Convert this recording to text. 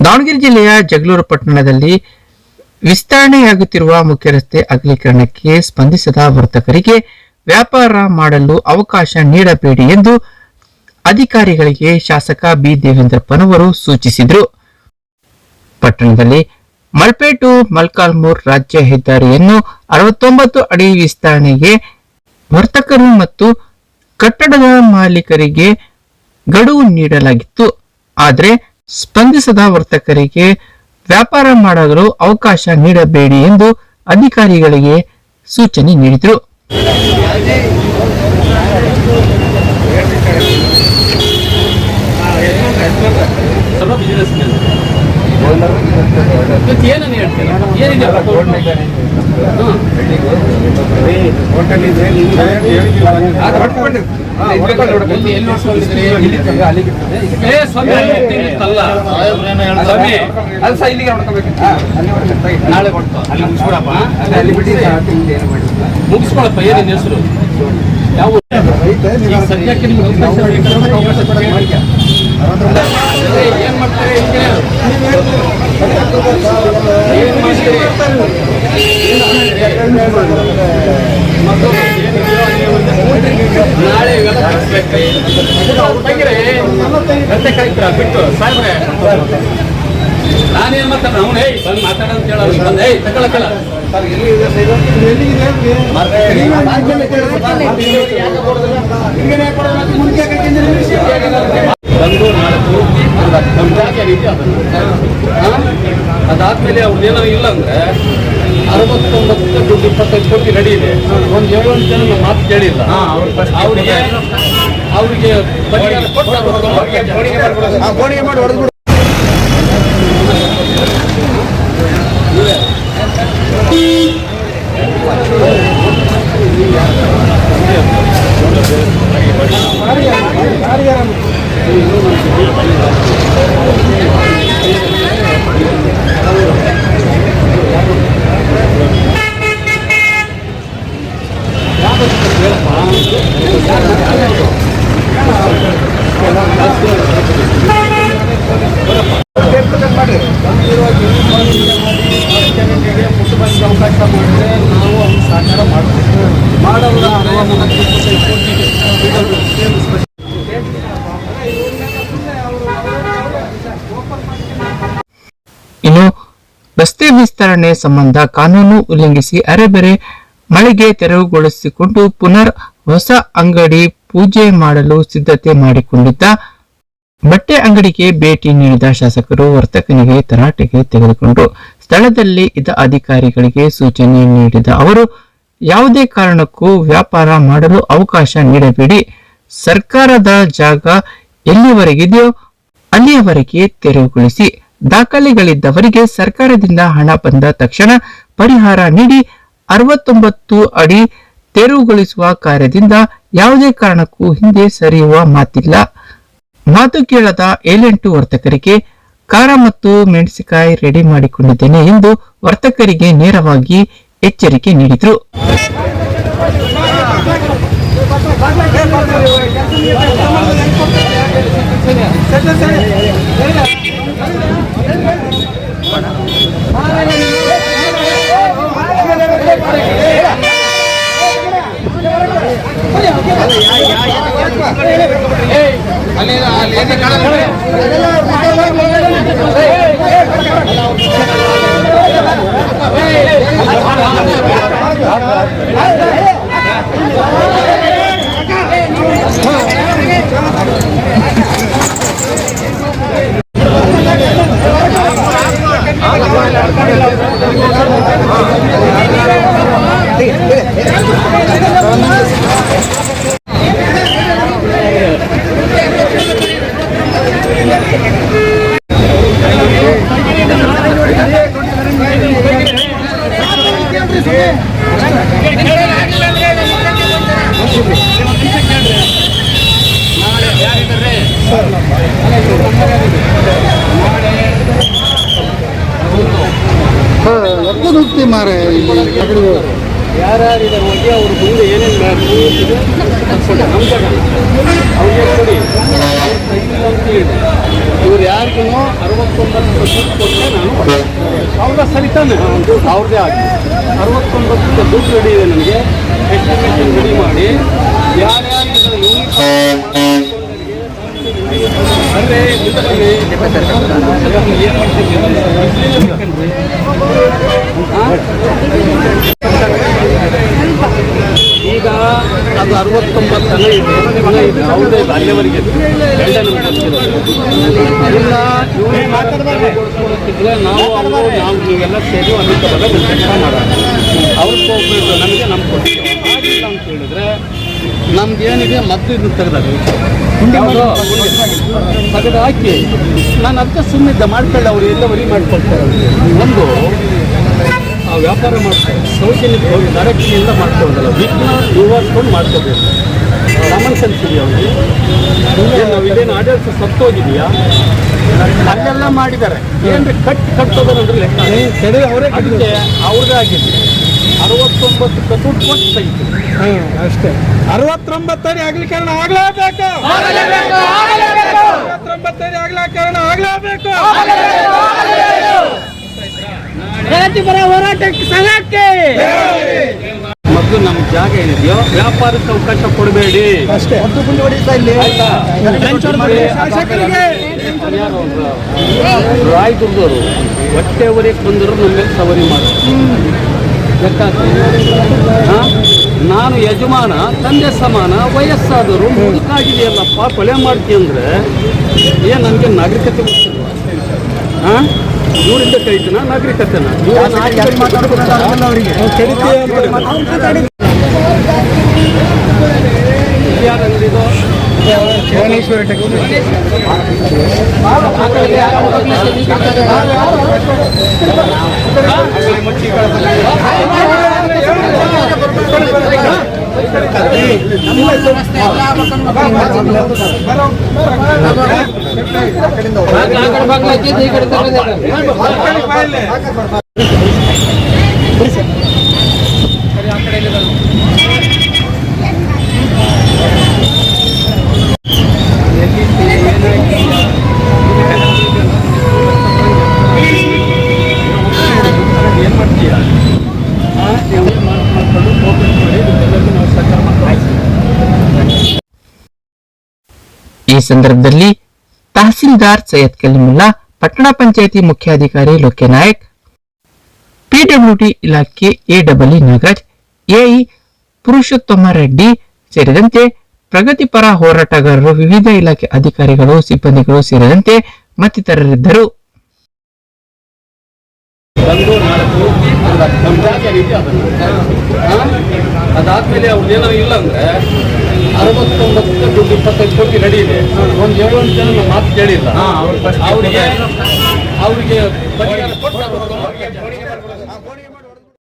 ದಾವಣಗೆರೆ ಜಿಲ್ಲೆಯ ಜಗಳೂರು ಪಟ್ಟಣದಲ್ಲಿ ವಿಸ್ತರಣೆಯಾಗುತ್ತಿರುವ ಮುಖ್ಯ ರಸ್ತೆ ಅಗಲೀಕರಣಕ್ಕೆ ಸ್ಪಂದಿಸದ ವರ್ತಕರಿಗೆ ವ್ಯಾಪಾರ ಮಾಡಲು ಅವಕಾಶ ನೀಡಬೇಡಿ ಎಂದು ಅಧಿಕಾರಿಗಳಿಗೆ ಶಾಸಕ ಬಿ ದೇವೇಂದ್ರಪ್ಪನವರು ಸೂಚಿಸಿದರು. ಪಟ್ಟಣದಲ್ಲಿ ಮಲ್ಪೇಟು ಮಲ್ಕಾಲ್ಮೂರ್ ರಾಜ್ಯ ಹೆದ್ದಾರಿಯನ್ನು ಅರವತ್ತೊಂಬತ್ತು ಅಡಿ ವಿಸ್ತರಣೆಗೆ ವರ್ತಕರು ಮತ್ತು ಕಟ್ಟಡದ ಮಾಲೀಕರಿಗೆ ಗಡುವು ನೀಡಲಾಗಿತ್ತು. ಆದರೆ ಸ್ಪಂದಿಸದ ವರ್ತಕರಿಗೆ ವ್ಯಾಪಾರ ಮಾಡಲು ಅವಕಾಶ ನೀಡಬೇಡಿ ಎಂದು ಅಧಿಕಾರಿಗಳಿಗೆ ಸೂಚನೆ ನೀಡಿದರು. ಇವತ್ತು ಏನನ್ನು ಹೇಳ್ತೀರ? ಏನಿದೆ ನಾಳೆ ಅಲ್ಲಿ ಮುಗಿಸ್ಕೊಡಪ್ಪ ಮುಗಿಸ್ಕೊಳಪ್ಪ ಏನೇನು ಹೆಸರು? ಯಾವ ಸದ್ಯಕ್ಕೆ ನಿಮ್ಗೆ ಅವಕಾಶ ಏನ್ ಮಾಡ್ತೀರಿ ನಾಳೆ ಇವೆಲ್ಲ ತೆಗಿರಿ ಮತ್ತೆ ಬಿಟ್ಟು ಸಾಯ್ಬ್ರೆ ನಾನೇನ್ ಮಾತಾಡ ಅವ್ನು, ಏಯ್, ಬಂದು ಮಾತಾಡ ಅಂತ ಹೇಳೋರು ಬಂದು, ಏಯ್ ತಗೊಳಕಲ್ಲ ಬಂದು ನಾಳೆ ನಮ್ಮ ಅದನ್ನು ಅದಾದ್ಮೇಲೆ ಅವ್ರದ್ದೇನೋ ಇಲ್ಲ ಅಂದ್ರೆ ಅರವತ್ತೊಂಬತ್ತು ದುಡ್ಡು ಇಪ್ಪತ್ತೈದು ಕೋಟಿ ರೆಡಿ ಇದೆ. ಒಂದು ಏಳು ಜನ ನಮ್ಮ ಮಾತು ಕೇಳಿಲ್ಲ. ಅವ್ರಿಗೆ ಅವ್ರಿಗೆ ಪರಿಹಾರ ಕೊಟ್ಟು ಅರವತ್ತೊಂಬತ್ತು ಅವಕಾಶ ಮಾಡಿದ್ರೆ ನಾವು ಸಹಕಾರ ಮಾಡ್ತೀವಿ. ಇನ್ನು ರಸ್ತೆ ವಿಸ್ತರಣೆ ಸಂಬಂಧ ಕಾನೂನು ಉಲ್ಲಂಘಿಸಿ ಅರೆಬೆರೆ ಮಳಿಗೆ ತೆರವುಗೊಳಿಸಿಕೊಂಡು ಪುನರ್ ಹೊಸ ಅಂಗಡಿ ಪೂಜೆ ಮಾಡಲು ಸಿದ್ಧತೆ ಮಾಡಿಕೊಂಡಿದ್ದ ಬಟ್ಟೆ ಅಂಗಡಿಗೆ ಭೇಟಿ ನೀಡಿದ ಶಾಸಕರು ವರ್ತಕನಿಗೆ ತರಾಟೆಗೆ ತೆಗೆದುಕೊಂಡು ಸ್ಥಳದಲ್ಲಿ ಇದ್ದ ಅಧಿಕಾರಿಗಳಿಗೆ ಸೂಚನೆ ನೀಡಿದ ಅವರು, ಯಾವುದೇ ಕಾರಣಕ್ಕೂ ವ್ಯಾಪಾರ ಮಾಡಲು ಅವಕಾಶ ನೀಡಬೇಡಿ. ಸರ್ಕಾರದ ಜಾಗ ಎಲ್ಲಿವರೆಗಿದೆಯೋ ಅಲ್ಲಿಯವರೆಗೆ ತೆರವುಗೊಳಿಸಿ. ದಾಖಲೆಗಳಿದ್ದವರಿಗೆ ಸರ್ಕಾರದಿಂದ ಹಣ ಬಂದ ತಕ್ಷಣ ಪರಿಹಾರ ನೀಡಿ ಅರವತ್ತೊಂಬತ್ತು ಅಡಿ ತೆರವುಗೊಳಿಸುವ ಕಾರ್ಯದಿಂದ ಯಾವುದೇ ಕಾರಣಕ್ಕೂ ಹಿಂದೆ ಸರಿಯುವ ಮಾತಿಲ್ಲ. ಮಾತು ಕೇಳದ ಏಳೆಂಟು ವರ್ತಕರಿಗೆ ಖಾರ ಮತ್ತು ಮೆಣಸಿನಕಾಯಿ ರೆಡಿ ಮಾಡಿಕೊಂಡಿದ್ದೇನೆ ಎಂದು ವರ್ತಕರಿಗೆ ನೇರವಾಗಿ ಎಚ್ಚರಿಕೆ ನೀಡಿದರು. Hey! ಮಾರೆ ಇಲ್ಲಿ ಯಾರ್ಯಾರಿದ್ದಾರೆ ಹೋಗಿ ಅವ್ರ ಮುಂದೆ ಏನೇನು ಅವ್ರಿಗೆ ಕೊಡಿ? ಇವ್ರು ಯಾರಿಗೂ ಅರವತ್ತೊಂಬತ್ತು ದುಡ್ಡು ಕೊಟ್ಟರೆ ನಾನು ಅವ್ರ ಸರಿ ತಾನೆ. ಅವ್ರದ್ದೇ ಆಗಿ ಅರವತ್ತೊಂಬತ್ತು ದುಡ್ಡು ರೆಡಿ ಇದೆ ನನಗೆ. ಎಸ್ಟಿಮೇಷನ್ ರೆಡಿ ಮಾಡಿ. ಯಾರ್ಯಾರಿಗೆ ಇದರಲ್ಲಿ ಏನು ಈಗ ಅದು ಅರವತ್ತೊಂಬತ್ತು ಹಣ ಇದೆ. ಹಣ ಇದೆ ಹೌದೇ ಇಲ್ಲ ಅಲ್ಲಿವರೆಗೆ. ಇಲ್ಲ ಇವನೇ ಮಾತಾಡ್ತಿದ್ರೆ ನಾವು ಅವರು ನಾವು ನೀವೆಲ್ಲ ಸೇರಿ ಅನೇಕ ಬದ ಕೆಲಸ ಮಾಡೋಣ. ಅವ್ರು ಹೋಗ್ಬೇಕು ನಮಗೆ ನಮ್ಮ ಕೊಡ್ತೀವಿ ಆಗಿಲ್ಲ ಅಂತ ಹೇಳಿದ್ರೆ ನಮ್ದು ಏನಿದೆ ಮತ್ತೆ ಇದನ್ನ ತೆಗೆದಾಗ ತೆಗೆದು ಹಾಕಿ ನಾನು ಅದಕ್ಕೆ ಸುಮ್ಮನೆ ಮಾಡ್ಕೊಳ್ಳಿ, ಅವ್ರು ಎಲ್ಲ ವರಿ ಮಾಡ್ಕೊಳ್ತಾರೆ ಒಂದು ವ್ಯಾಪಾರ ಮಾಡ್ತಾರೆ ಸೌಜನ್ಯಕ್ಕೆ ಹೋಗಿ ಡೈರೆಕ್ಷನಿಂದ ಮಾಡ್ಕೊಳ್ಳೋದಲ್ಲ ವಿಘ್ನ ನಿವಾರಿಸ್ಕೊಂಡು ಮಾಡ್ಕೋಬೇಕು. ಕಾಮನ್ ಸೆನ್ಸ್ ಇದೆಯಾ ಅವ್ರಿಗೆ ಏನ್ ನಾವು ಇದೇನು ಆಡಳಿತ ಸತ್ತೋಗಿದೆಯಾ? ಅಲ್ಲೆಲ್ಲ ಮಾಡಿದ್ದಾರೆ. ಏನ್ರಿ ಕಟ್ ಕಟ್ಟೋದಂದ್ರೆ ಲೆಕ್ಕ? ಅವರೇ ಅದಕ್ಕೆ ಅವ್ರದೇ ಆಗಿದೆ ಅರವತ್ತೊಂಬತ್ತು ದುಡ್ಡು ಕೊಟ್ಟು ತೆಗಿತು ಅಷ್ಟೇ. ಅರವತ್ತೊಂಬತ್ತನೇ ಕಾರಣ ಆಗ್ಲೇಬೇಕು. ಆಗ್ಲಿ ಕೆಲವು ಆಗ್ಲೇಬೇಕು. ಮೊದಲು ನಮ್ಮ ಜಾಗ ಏನಿದೆಯೋ ವ್ಯಾಪಾರಕ್ಕೆ ಅವಕಾಶ ಕೊಡಬೇಡಿ. ಅಷ್ಟೇ. ರಾಯದುರ್ಗವರು ಹೊಟ್ಟೆ ಹೊರಗೆ ಬಂದರು ನಮ್ಮ ಮೇಲೆ ಸವರಿ ಮಾಡ್ತಾರೆ? ನಾನು ಯಜಮಾನ ತಂದೆ ಸಮಾನ ವಯಸ್ಸಾದರು ಮುದುಕಾಗಿದೆಯಲ್ಲಪ್ಪ ಕೊಲೆ ಮಾಡ್ತೀಯ ಅಂದ್ರೆ ಏನು ನನಗೆ ನಾಗರಿಕತೆ ಗೊತ್ತಿಲ್ವಾ? ಹಾಂ? ಇವರಿಂದ ಕರಿತೀನ ನಾಗರಿಕತೆನ ಯಾರು ಅಂಗಡಿದು ಭುವನೇಶ್ವರ ಟೆಕ್ಸ್ಟೈಲ್ ಏನು ಮಾಡ್ತೀಯ ಆ, ನೀವು ಮಾಡ್- ಮಾಡ್ಕೊಂಡು ಕೋಪರೇಟ್ ಮಾಡಿ ಇದಕ್ಕೆಲ್ಲರಿಗೂ ನಾವು ಸಹಕಾರ ಮಾಡ್ತೀವಿ. ಈ ಸಂದರ್ಭದಲ್ಲಿ ತಹಸೀಲ್ದಾರ್ ಸೈಯದ್ ಕಲಿಮುಲ್ಲಾ, ಪಟ್ಟಣ ಪಂಚಾಯಿತಿ ಮುಖ್ಯಾಧಿಕಾರಿ Loke Nayak, P W D ಇಲಾಖೆ ಎಡಬ್ಲ್ಇ ನಾಗರಾಜ್, ಎಇ ಪುರುಷೋತ್ತಮ ರೆಡ್ಡಿ ಸೇರಿದಂತೆ ಪ್ರಗತಿಪರ ಹೋರಾಟಗಾರರು ವಿವಿಧ ಇಲಾಖೆ ಅಧಿಕಾರಿಗಳು, ಸಿಬ್ಬಂದಿಗಳು ಸೇರಿದಂತೆ ಮತ್ತಿತರರಿದ್ದರು. ಅದಾದ್ಮೇಲೆ ಅವ್ರದ್ದೇನೋ ಇಲ್ಲ ಅಂದ್ರೆ ಅರವತ್ತೊಂಬತ್ತು ದುಡ್ಡು ಇಪ್ಪತ್ತೈದು ಕೋಟಿ ರೆಡಿ ಇದೆ. ಒಂದು ಏಳು ಜನ ಮಾತು ಕೇಳಿಲ್ಲ. ಅವ್ರಿಗೆ ಅವ್ರಿಗೆ